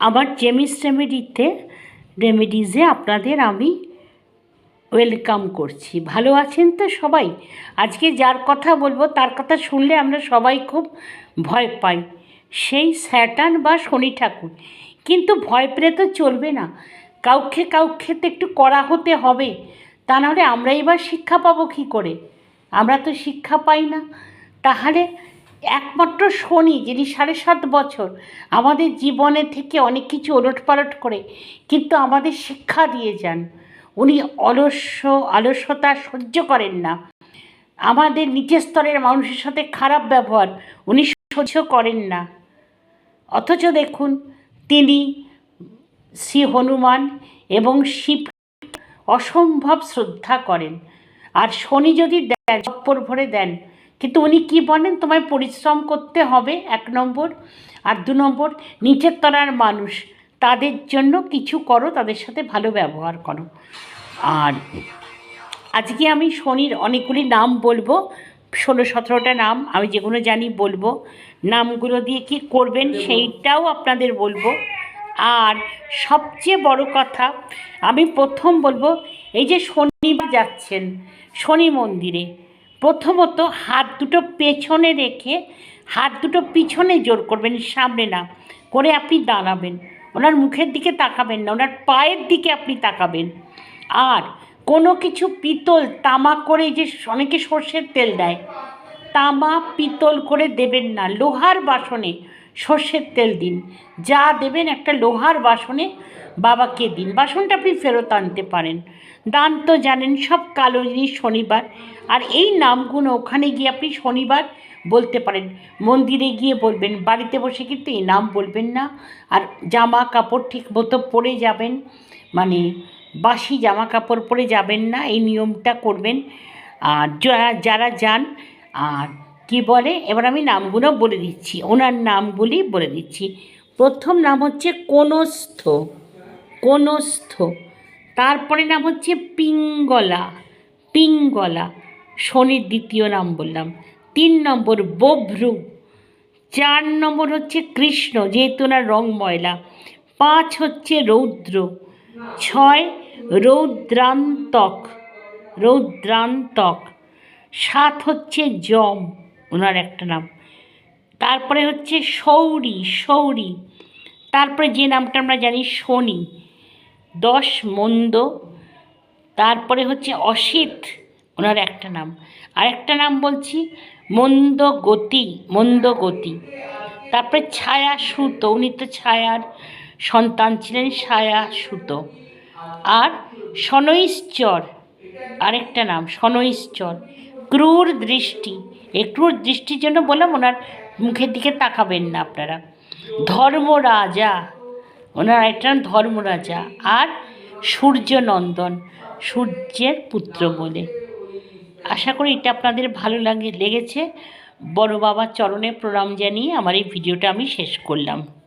আমার জেমিস রেমেডিতে রেমেডিজে আপনাদের আমি ওয়েলকাম করছি। ভালো আছেন তো সবাই? আজকে যার কথা বলব, তার কথা শুনলে আমরা সবাই খুব ভয় পাই। সেই স্যাটার্ন বা শনি ঠাকুর। কিন্তু ভয় পেলে তো চলবে না। কাউকে কাউকে তো একটু করা হতে হবে। তা নাহলে আমরা এবার শিক্ষা পাবো কী করে? আমরা তো শিক্ষা পাই না। তাহলে একমাত্র শনি যিনি সাড়ে সাত বছর আমাদের জীবনে থেকে অনেক কিছু ওলট পালট করে, কিন্তু আমাদের শিক্ষা দিয়ে যান। উনি অলস্য অলস্যতা সহ্য করেন না। আমাদের নিচের স্তরের মানুষের সাথে খারাপ ব্যবহার উনি সহ্য করেন না। অথচ দেখুন, তিনি শ্রী হনুমান এবং শিব অসম্ভব শ্রদ্ধা করেন। আর শনি যদি দেন চপ্পর ভরে দেন কিন্তু উনি কি বলেন? তোমায় পরিশ্রম করতে হবে এক নম্বর। আর দু নম্বর নিচের তলার মানুষ তাদের জন্য কিছু করো তাদের সাথে ভালো ব্যবহার করো। আর আজকে আমি শনির অনেকগুলি নাম বলব ষোলো সতেরোটা নাম আমি যেগুলো জানি বলব। নামগুলো দিয়ে কি করবেন সেইটাও আপনাদের বলব। আর সবচেয়ে বড় কথা আমি প্রথম বলব এই যে শনিবার যাচ্ছেন শনি মন্দিরে প্রথমত হাত দুটো পেছনে রেখে হাত দুটো পিছনে জোর করবেন, সামনে না, করে আপনি দাঁড়াবেন। ওনার মুখের দিকে তাকাবেন না, ওনার পায়ের দিকে আপনি তাকাবেন। আর কোনো কিছু পিতল তামা করে যে অনেকে সর্ষের তেল দেয়, তামা পিতল করে দেবেন না, লোহার বাসনে সর্ষের তেল দিন। যা দেবেন একটা লোহার বাসনে বাবাকে দিন। বাসনটা আপনি ফেরত আনতে পারেন। দান তো জানেন, সব কালো জিনিস শনিবার। আর এই নামগুলো ওখানে গিয়ে আপনি শনিবার বলতে পারেন। মন্দিরে গিয়ে বলবেন, বাড়িতে বসে কিন্তু এই নাম বলবেন না। আর জামা কাপড় ঠিক মতো পরে যাবেন মানে বাসি জামা কাপড় পরে যাবেন না। এই নিয়মটা করবেন। আর যারা যান, আর কি বলে? এবার আমি নামগুলো বলে দিচ্ছি। ওনার নামগুলি বলে দিচ্ছি। প্রথম নাম হচ্ছে কোনস্থ। কোনস্থ। তারপরে নাম হচ্ছে পিঙ্গলা। পিঙ্গলা। শনির দ্বিতীয় নাম বললাম। তিন নম্বর বভ্রু। চার নম্বর হচ্ছে কৃষ্ণ, যেহেতু ওনার রং ময়লা। পাঁচ হচ্ছে রৌদ্র। ছয় রৌদ্রান্তক। রৌদ্রান্তক। সাত হচ্ছে যম। ওনার একটা নাম। তারপরে হচ্ছে সৌরি সৌরি তারপরে যে নামটা আমরা জানি শনি। দশ মন্দ। তারপরে হচ্ছে অসিত, ওনার একটা নাম। আর একটা নাম বলছি, মন্দ গতি মন্দ গতি। তারপরে ছায়া সুতো, উনি তো ছায়ার সন্তান ছিলেন, ছায়া সুতো। আর শনৈশ্চর, আরেকটা নাম, শনৈশ্চর। ক্রূর দৃষ্টি ক্রূর দৃষ্টির জন্য বললাম, ওনার মুখের দিকে তাকাবেন না আপনারা। ধর্মরাজা, ওনার একটা ধর্মরাজা, আর সূর্যনন্দন, সূর্যের পুত্র বলে। আশা করি এটা আপনাদের ভালো লাগে, লেগেছে। বড় বাবার চরণে প্রণাম জানিয়ে আমার এই ভিডিওটা আমি শেষ করলাম।